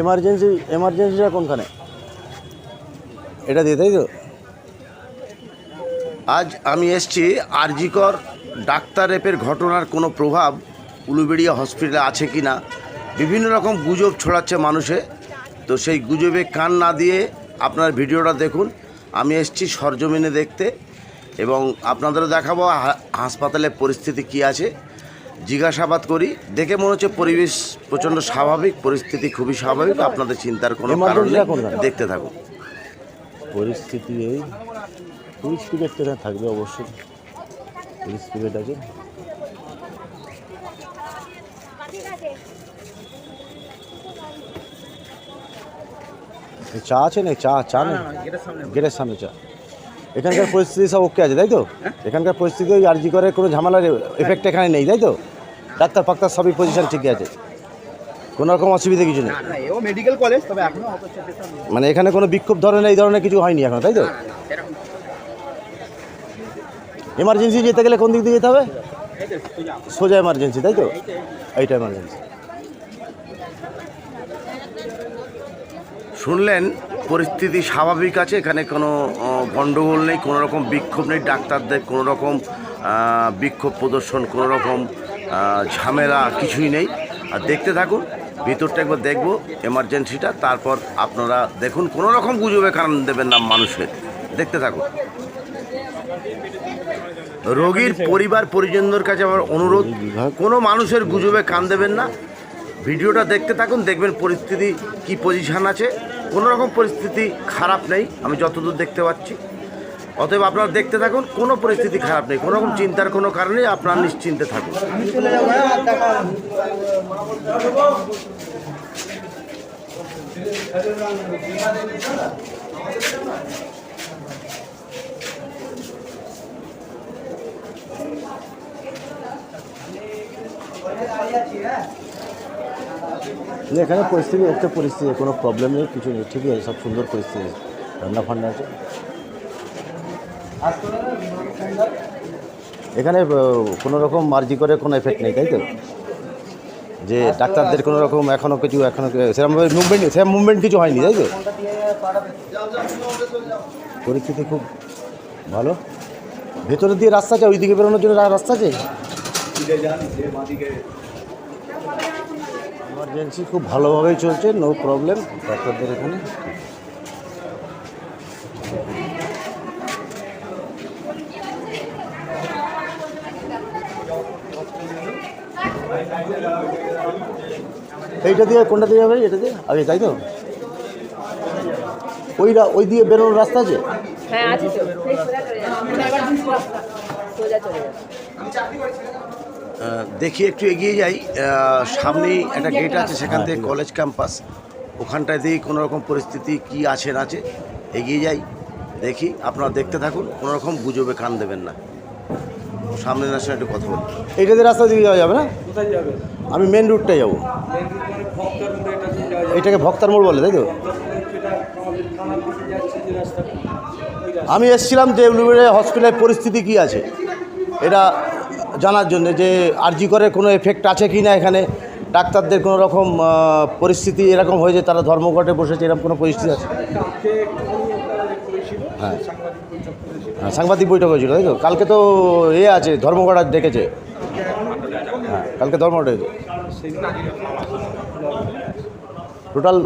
Emergency এমার্জেন্সিটা কোনখানে? এটা দিয়ে তাই তো? আজ আমি এসছি আরজিকর ডাক্তার রেপের ঘটনার কোনো প্রভাব উলুবেড়িয়া হসপিটালে আছে কি না? বিভিন্ন রকম গুজব ছড়াচ্ছে মানুষে। তো সেই গুজবে কান না দিয়ে আপনার ভিডিওটা দেখুন। আমি এসছি সরজমিনে দেখতে এবং আপনাদেরও দেখাবো হাসপাতালের পরিস্থিতি কি আছে। জিজ্ঞাসাবাদ করি। দেখে মনে হচ্ছে পরিবেশ প্রচণ্ড স্বাভাবিক পরিস্থিতি খুবই স্বাভাবিক। আপনাদের চিন্তার কোনো কারণ নেই। দেখতে থাকুন। পরিস্থিতি এই ফুল স্পিডের ট্রেনে থাকবে অবশ্যই। ফুল স্পিড আছে। চা আছে না? চা চা নেই? গেটের সামনে চা। এখানকার পরিস্থিতি সব ওকে আছে তাই তো? এখানকার পরিস্থিতি ওই আরজি করে কোনো ঝামেলার এফেক্ট এখানে নেই তাই তো? ডাক্তার ফাক্তার সবই পজিশন ঠিকই আছে। কোনো রকম অসুবিধা কিছু নেই। মেডিকেল কলেজ তবে এখনও অত সচেতন মানে এখানে কোনো বিক্ষোভ ধরনের এই ধরনের কিছু হয়নি এখন তাই তো? এমার্জেন্সি যেতে গেলে কোন দিক দিয়ে যেতে হবে? সোজা এমার্জেন্সি তাই তো? এইটা এমার্জেন্সি শুনলেন, পরিস্থিতি স্বাভাবিক আছে, এখানে কোনো গণ্ডগোল নেই, কোনো রকম বিক্ষোভ নেই, ডাক্তারদের কোনো রকম বিক্ষোভ প্রদর্শন, কোনো রকম ঝামেলা কিছুই নেই। আর দেখতে থাকুন, ভিতরটা একবার দেখব এমার্জেন্সিটা তারপর আপনারা দেখুন, কোনো রকম গুজবে কারণ দেবেন না মানুষের। দেখতে থাকুন। রোগীর পরিবার পরিজনদের কাছে আমার অনুরোধ কোনো মানুষের গুজবে কান দেবেন না। ভিডিওটা দেখতে থাকুন দেখবেন পরিস্থিতি কি পজিশন আছে। কোনো রকম পরিস্থিতি খারাপ নেই আমি যতদূর দেখতে পাচ্ছি। অতএব আপনারা দেখতে থাকুন কোনো পরিস্থিতি খারাপ নেই কোনো রকম চিন্তার কোনো কারণেই আপনারা নিশ্চিন্তে থাকুন। এখানে পরিস্থিতি, একটা পরিস্থিতি, কোনো প্রবলেম নেই, কিছু নেই ঠিকই আছে, সব সুন্দর পরিস্থিতি, রান্না ফান্ডা আছে। এখানে কোনো রকম মার্জি করে কোনো এফেক্ট নেই, তাই তো? যে ডাক্তারদের কোনো রকম এখনও কিছু এখনও সেরকমভাবে মুভমেন্ট সেরকম মুভমেন্ট কিছু হয়নি, তাই তো? পরিস্থিতি খুব ভালো। ভেতরের দিয়ে রাস্তা আছে, ওইদিকে বেরোনোর জন্য রাস্তা আছে? এমার্জেন্সি খুব ভালোভাবেই চলছে নো প্রবলেম ডাক্তারদের এখানে। এইটা দিয়ে কোনটা দিয়ে যাবে এটা দিয়ে? আগে তাই তো? ওই ওই দিয়ে বেরোনোর রাস্তা আছে? হ্যাঁ আছে তো। সোজা চলে যাবে দেখি একটু এগিয়ে যাই। সামনেই একটা গেট আছে সেখান থেকে কলেজ ক্যাম্পাস ওখানটায় দিয়ে কোনো রকম পরিস্থিতি কি আছে না আছে। এগিয়ে যাই দেখি আপনারা দেখতে থাকুন কোনো রকম গুজবে কান দেবেন না। সামনে না একটু কথা বলি। এইটা দিয়ে রাস্তা দিয়ে যাওয়া যাবে না? কোথায় যাবে? আমি মেন রুটটাই যাব। এটাকে ভক্তার মোড় বলে তাই তো? আমি এসেছিলাম যে উলুবেড়ে হসপিটালের পরিস্থিতি কি আছে? এটা জানার জন্য যে আরজি করে কোনো এফেক্ট আছে কি না এখানে? ডাক্তারদের কোনো রকম পরিস্থিতি এরকম হয়ে হয়েছে তারা ধর্মঘটে বসেছে, এরকম কোনো পরিস্থিতি আছে? হ্যাঁ। হ্যাঁ সাংবাদিক বৈঠক হয়েছিল, তাই তো? কালকে তো এ আছে, ধর্মঘট ডেকেছে। হ্যাঁ কালকে ধর্মঘট হয়েছে টোটাল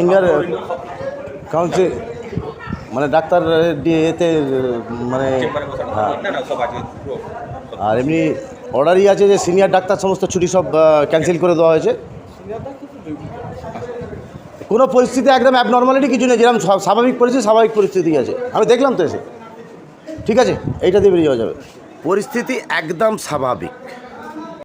ইন্ডিয়ার কাউন্সিল মানে ডাক্তার এতে মানে হ্যাঁ। আর এমনি অর্ডারই আছে যে সিনিয়র ডাক্তার সমস্ত ছুটি সব ক্যান্সেল করে দেওয়া হয়েছে? কোনো পরিস্থিতি একদম অ্যাবনর্মালিটি কিছু নেই যেরকম স্বাভাবিক পরিস্থিতি স্বাভাবিক পরিস্থিতি আছে। আমি দেখলাম তো এসে। ঠিক আছে? এইটা দিয়ে বেরিয়ে যাওয়া যাবে। পরিস্থিতি একদম স্বাভাবিক।